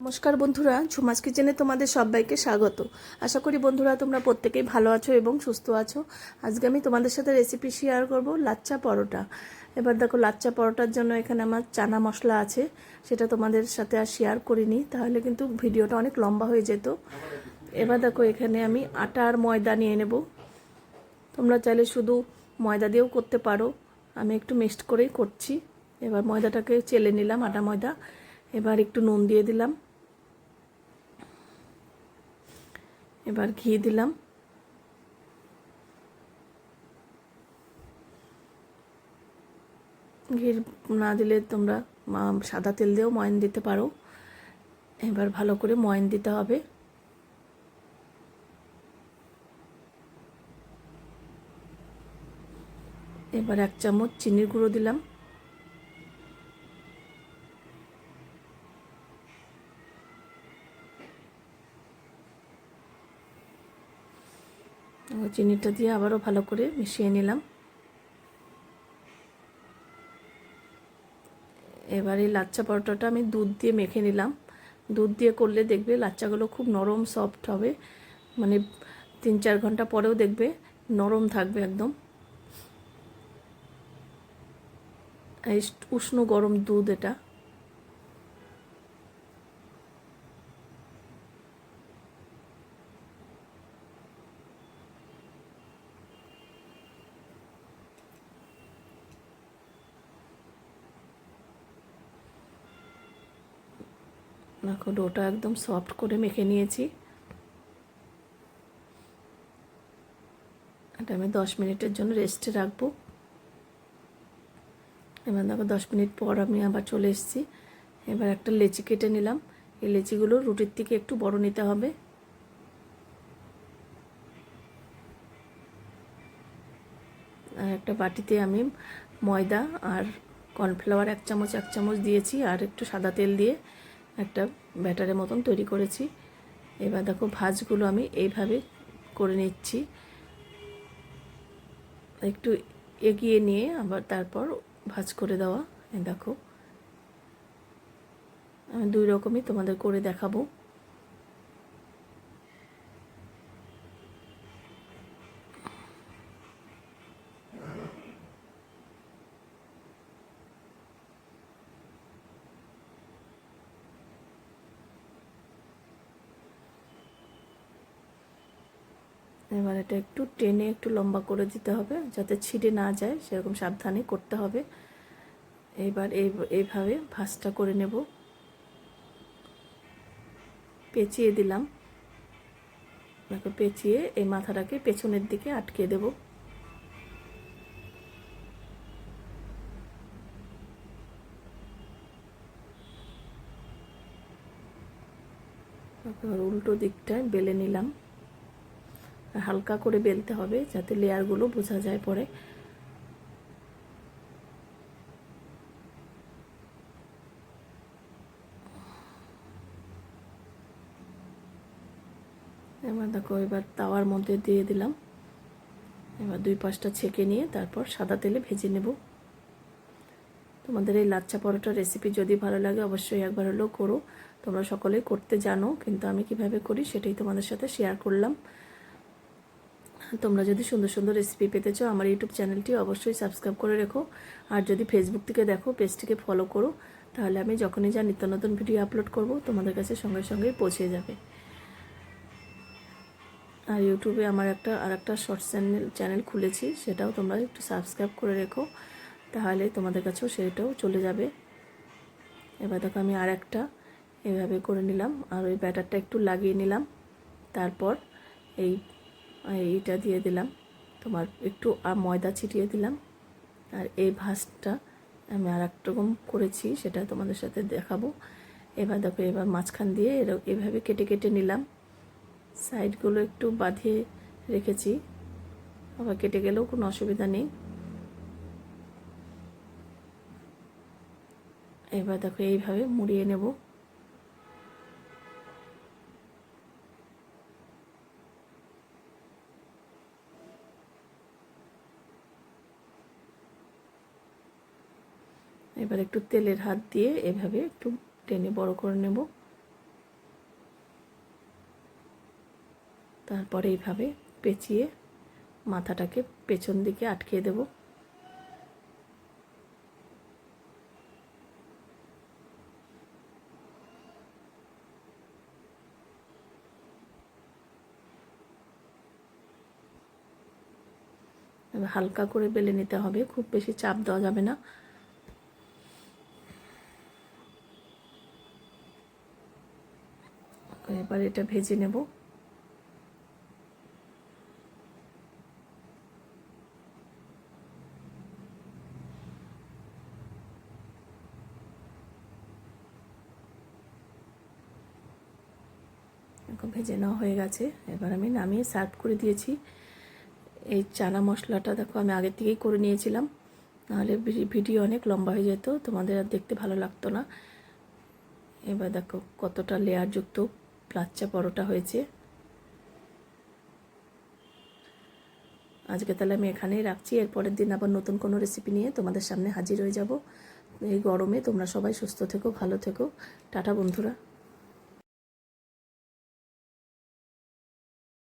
নমস্কার বন্ধুরা ঝুমাস কিচেনে তোমাদের সবাইকে স্বাগত। আশা করি বন্ধুরা তোমরা প্রত্যেকেই ভালো আছো এবং সুস্থ আছো। আজকে আমি তোমাদের সাথে রেসিপি শেয়ার করব লাচ্চা পরোটা। এবার দেখো, লাচ্চা পরোটার জন্য এখানে আমার চানা মশলা আছে, সেটা তোমাদের সাথে আর শেয়ার করিনি, তাহলে কিন্তু ভিডিওটা অনেক লম্বা হয়ে যেত। এবার দেখো, এখানে আমি আটা আর ময়দা নিয়ে নেব। তোমরা চাইলে শুধু ময়দা দিয়েও করতে পারো। আমি একটু মিক্সড করেই করছি। এবার ময়দাটাকে চেলে নিলাম, আটা ময়দা। এবার একটু নুন দিয়ে দিলাম। এবার ঘি দিলাম। ঘি না দিলে তোমরা সাদা তেল দিয়েও ময়ন দিতে পারো। এবার ভালো করে ময়ন দিতে হবে। এবার এক চামচ চিনির গুঁড়ো দিলাম। চিনিটা দিয়ে আবারও ভালো করে মিশিয়ে নিলাম। এবার এই লাচ্চা পরোটাটা আমি দুধ দিয়ে মেখে নিলাম। দুধ দিয়ে করলে দেখবে লাচ্চাগুলো খুব নরম সফট হবে। মানে তিন চার ঘণ্টা পরেও দেখবে নরম থাকবে একদম। উষ্ণ গরম দুধ এটা। দেখো ডোটা একদম সফট করে মেখে নিয়েছি। এটা আমি দশ মিনিটের জন্য রেস্টে রাখব। এবার দেখো দশ মিনিট পর আমি আবার চলে এসেছি। এবার একটা লেচি কেটে নিলাম। এই লেচিগুলো রুটির থেকে একটু বড় নিতে হবে। আর একটা বাটিতে আমি ময়দা আর কর্নফ্লাওয়ার এক চামচ এক চামচ দিয়েছি আর একটু সাদা তেল দিয়ে একটা ব্যাটারের মতন তৈরি করেছি। এবার দেখো ভাজগুলো আমি এইভাবে করে নিচ্ছি। একটু এগিয়ে নিয়ে আবার তারপর ভাজ করে দেওয়া। দেখো, আমি দুই রকমই তোমাদের করে দেখাবো। এবার এটা একটু টেনে একটু লম্বা করে দিতে হবে, যাতে ছিঁড়ে না যায়, সেরকম সাবধানে করতে হবে। এবার এই, এইভাবে ভাঁজটা করে নেব। পেঁচিয়ে দিলাম। দেখো পেঁচিয়ে এই মাথাটাকে পেছনের দিকে আটকে দেব। উল্টো দিকটায় বেলে নিলাম। হালকা করে বেলতে হবে যাতে লেয়ারগুলো বোঝা যায় পরে। এবার দেখো, এবার তাওয়ার মধ্যে দিয়ে দিলাম। এবার দুই পাশটা ছেঁকে নিয়ে তারপর সাদা তেলে ভেজে নেব। তোমাদের এই লাচ্চা পরোটার রেসিপি যদি ভালো লাগে অবশ্যই একবার হলেও করো। তোমরা সকলেই করতে জানো, কিন্তু আমি কীভাবে করি সেটাই তোমাদের সাথে শেয়ার করলাম। তোমরা যদি সুন্দর সুন্দর রেসিপি পেতে চাও, আমার ইউটিউব চ্যানেলটি অবশ্যই সাবস্ক্রাইব করে রেখো। আর যদি ফেসবুক থেকে দেখো পেজটিকে ফলো করো, তাহলে আমি যখনই যা নিত্য নতুন ভিডিও আপলোড করব, তোমাদের কাছে সঙ্গে সঙ্গেই পৌঁছে যাবে। আর ইউটিউবে আমার একটা আর একটা শর্টস চ্যানেল চ্যানেল খুলেছি, সেটাও তোমরা একটু সাবস্ক্রাইব করে রেখো, তাহলে তোমাদের কাছেও সেটাও চলে যাবে। এবার দেখো আমি আর একটা এভাবে করে নিলাম, আর ওই ব্যাটারটা একটু লাগিয়ে নিলাম। তারপর এই এইটা দিয়ে দিলাম। তোমার একটু ময়দা ছিটিয়ে দিলাম। আর এই ভাজটা আমি আর রকম করেছি, সেটা তোমাদের সাথে দেখাবো। এবার দেখো, এবার মাঝখান দিয়ে এভাবে কেটে কেটে নিলাম। সাইডগুলো একটু বাঁধিয়ে রেখেছি। আবার কেটে গেলেও কোনো অসুবিধা নেই। এবার দেখো, এইভাবে মুড়িয়ে নেব। এবার একটু তেলের হাত দিয়ে এভাবে একটু টেনে বড় করে নেব। তারপরে এইভাবে পেঁচিয়ে মাথাটাকে পেছন দিকে আটকে দেব। হালকা করে বেলে নিতে হবে, খুব বেশি চাপ দেওয়া যাবে না। এবার এটা ভেজে নেব। ভেজে নেওয়া হয়ে গেছে। এবার আমি নামিয়ে সার্ভ করে দিয়েছি। এই চানা মশলাটা দেখো, আমি আগের থেকেই করে নিয়েছিলাম। নাহলে ভিডিও অনেক লম্বা হয়ে যেত, তোমাদের আর দেখতে ভালো লাগতো না। এবার দেখো, কতটা লেয়ারযুক্ত লাচ্চা পরোটা হয়েছে। আজকে তাহলে আমি এখানেই রাখছি। এরপরের দিন আবার নতুন কোনো রেসিপি নিয়ে তোমাদের সামনে হাজির হয়ে যাব। এই গরমে তোমরা সবাই সুস্থ থেকো, ভালো থেকো। টাটা বন্ধুরা।